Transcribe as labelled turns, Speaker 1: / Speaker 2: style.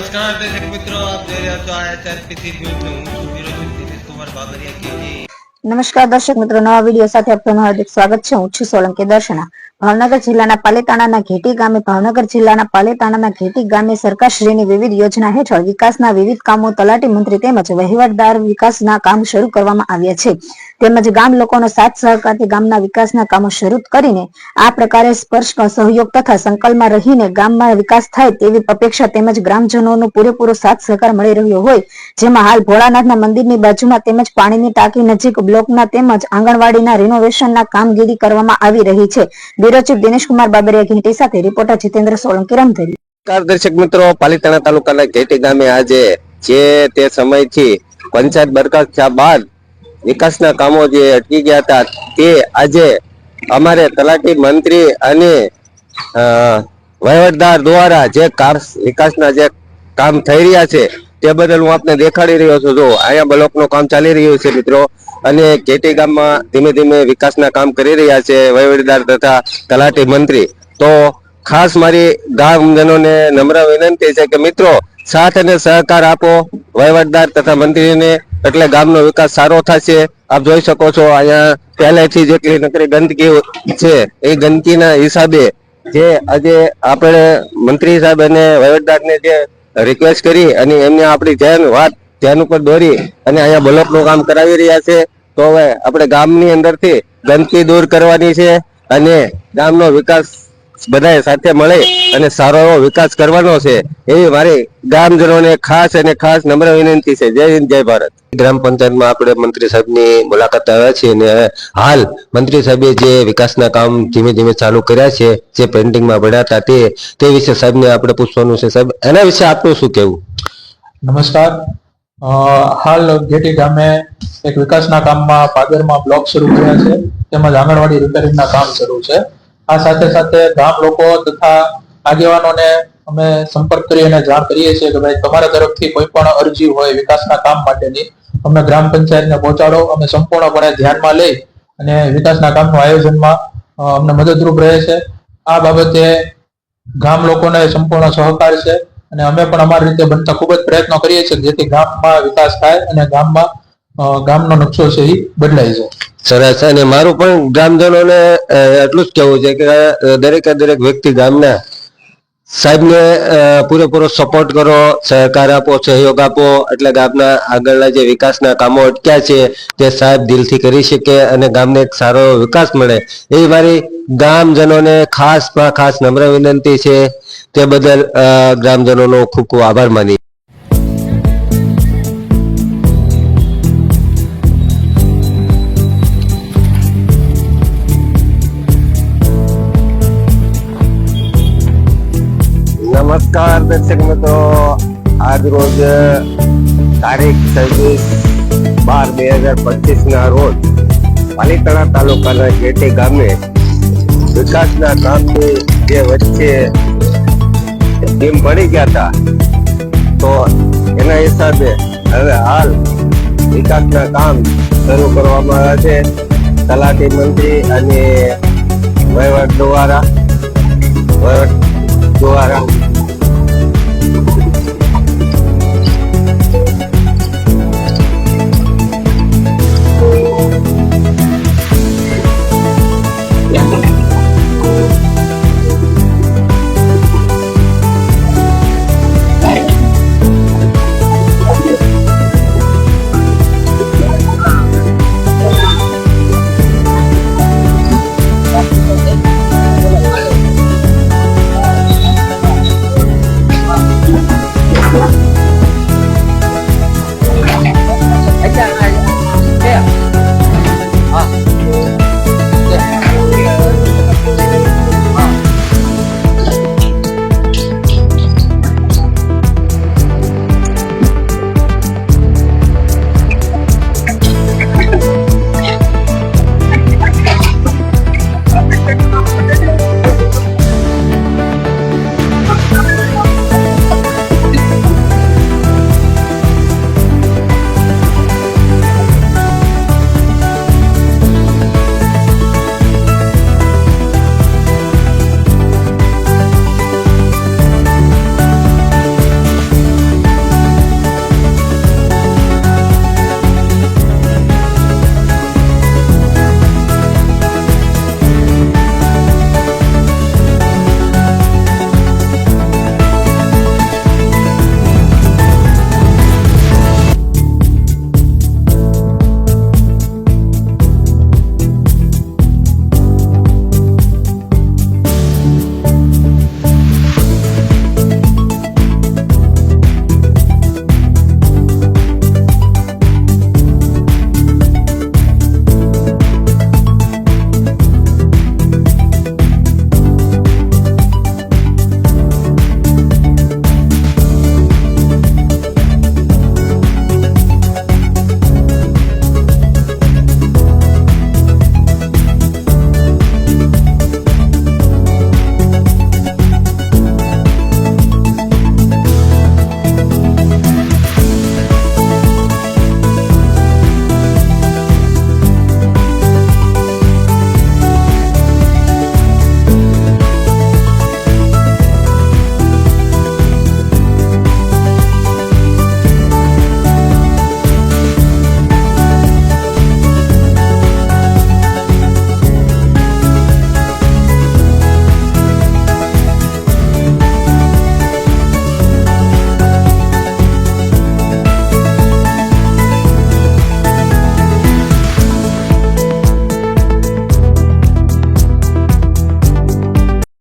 Speaker 1: નમસ્કાર દર્શક મિત્રો, આપ જોઈ રહ્યા છો આઈએસઆરપીસી ન્યૂઝ હું છું વિરોધ દિનેશ કુમાર બાબરિયા. કેજી.
Speaker 2: નમસ્કાર દર્શક મિત્રો, નવા વીડિયો સાથે આપનું હાર્દિક સ્વાગત છે. હું છું સોલંકી દર્શના. ભાવનગર જિલ્લાના પાલેતાણાના ઘેટી ગામે, ભાવનગર જિલ્લાના પાલેતાણાના ઘેટી ગામે સરકારશ્રીની વિવિધ યોજના હેઠળ વિકાસના વિવિધ કામો તલાટી મંત્રી તેમજ વહીવટદાર વિકાસના કામ શરૂ કરવામાં આવ્યા છે. તેમજ ગામ લોકોનો સાથ સહકારથી ગામના વિકાસના કામો શરૂ કરીને આ પ્રકારે સ્પર્શ સહયોગ તથા સંકલ્પમાં રહીને ગામમાં વિકાસ થાય તેવી અપેક્ષા તેમજ ગ્રામજનોનો પૂરેપૂરો સાથ સહકાર મળી રહ્યો હોય, જેમાં હાલ ભોળાનાથના મંદિરની બાજુમાં તેમજ પાણીની ટાંકી નજીક બ્લોકના તેમજ આંગણવાડીના રિનોવેશનના કામગીરી કરવામાં આવી રહી છે. બ્યુરો ચીફ બાબરિયા ઘેટી સાથે રિપોર્ટર જીતેન્દ્ર સોલંકી રમધરી
Speaker 3: દર્શક મિત્રો, પાલીતાણા તાલુકાના ઘેટી ગામે આજે જે તે સમયથી પંચાયત બરખાસ્ત થયા બાદ વિકાસના કામો જે અટકી ગયા હતા તે આજે અમારે તલાટી મંત્રી અને વહીવટદાર દ્વારા જે વિકાસના જે કામ થઈ રહ્યા છે તે બદલ હું આપને દેખાડી રહ્યો છું. જો અહીંયા બ્લોકનું કામ ચાલી રહ્યું છે મિત્રો અને કેટી ગામમાં ધીમે ધીમે વિકાસના કામ કરી રહ્યા છે, વહીવટદાર તથા તલાટી મંત્રી. તો ખાસ મારી ગામજનોને નમ્ર વિનંતી છે કે મિત્રો, સાથ અને સહકાર આપો, વહીવટદાર તથા મંત્રીને. એટલે ગામનો વિકાસ સારો થશે. આપ જોઈ શકો છો, અહીંયા પહેલેથી જેટલી નકરી ગંદકી છે, એ ગંદકીના હિસાબે જે આજે આપણે મંત્રી સાહેબ અને વહીવટદારને જે રિક્વેસ્ટ કરી અને એમને આપણી ધ્યાન વાત ધ્યાન ઉપર દોરી અને અહીંયા બ્લોકનું કામ કરાવી રહ્યા છે. તો હવે આપણે ગામની અંદરથી ગંદકી દૂર કરવાની છે અને ગામનો વિકાસ બધાએ સાથે મળે અને સારો એવો વિકાસ કરવાનો છે. એવી મારી ગામજનોને ખાસ અને ખાસ નમ્ર વિનંતી છે. જય હિન્દ જય ભારત. ગ્રામ પંચાયતમાં આપણે મંત્રી સાહેબની મુલાકાત આવ્યા છીએ અને હાલ મંત્રી સાહેબે જે વિકાસના કામ ધીમે ધીમે ચાલુ કર્યા છે જે પેન્ડિંગમાં પડ્યા હતા તે તે વિશે સાહેબને આપણે પૂછવાનું છે. સાહેબ એના વિશે આપનું શું કહેવું?
Speaker 4: નમસ્કાર. હાલ ગેટી ગામે એક વિકાસના કામમાં પાદરમાં બ્લોક શરૂ કર્યા છે, તેમજ આંગણવાડી રિપેરિંગના કામ શરૂ છે. આ સાથે સાથે ગામ લોકો તથા આગેવાનોને અમે સંપર્ક કરી અને જાણ કરીએ છીએ કે ભાઈ તમારા તરફથી કોઈ પણ અરજી હોય વિકાસના કામ માટેની અમને ગ્રામ પંચાયતને પહોંચાડો, અમે સંપૂર્ણપણે ધ્યાનમાં લઈ અને વિકાસના કામનું આયોજનમાં અમને મદદરૂપ રહે છે. આ બાબતે ગામ લોકોને સંપૂર્ણ સહકાર છે. અને અમે પણ અમારી રીતે બનતા ખૂબ જ પ્રયત્નો કરીએ છીએ જેથી ગામમાં વિકાસ થાય અને ગામમાં ગામનો નકશો છે એ બદલાય છે
Speaker 3: સરસ અને મારું પણ ગ્રામજનોને એટલું જ કહેવું છે કે દરેકે દરેક વ્યક્તિ ગામના સાહેબને પૂરેપૂરો સપોર્ટ કરો, સહકાર આપો, સહયોગ આપો, એટલે ગામના આગળના જે વિકાસના કામો અટક્યા છે, તે સાહેબ દિલથી કરી શકે અને ગામને એક સારો વિકાસ મળે. એ મારી ગામજનોને ખાસમાં ખાસ નમ્ર વિનંતી છે તે બદલ ગ્રામજનોનો ખૂબ ખૂબ આભાર માની નમસ્કાર દર્શક મિત્રો. આજ રોજ તારીખ છવ્વીસ બાર બે હજાર પચીસ ના રોજ પાલીતાણા તાલુકાના ગેટી ગામે વિકાસના કામની જે વચ્ચે ટીમ પડી ગયા હતા, તો એના હિસાબે હવે હાલ વિકાસના કામ શરૂ કરવામાં આવ્યા છે. તલાટી મંત્રી અને વહીવટ દ્વારા વહીવટ દ્વારા